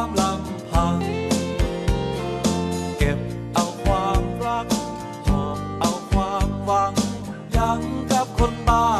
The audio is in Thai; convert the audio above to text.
ามลำพัง เก็บเอาความรักหอบเอาความหวัง ยังกับคนบ้า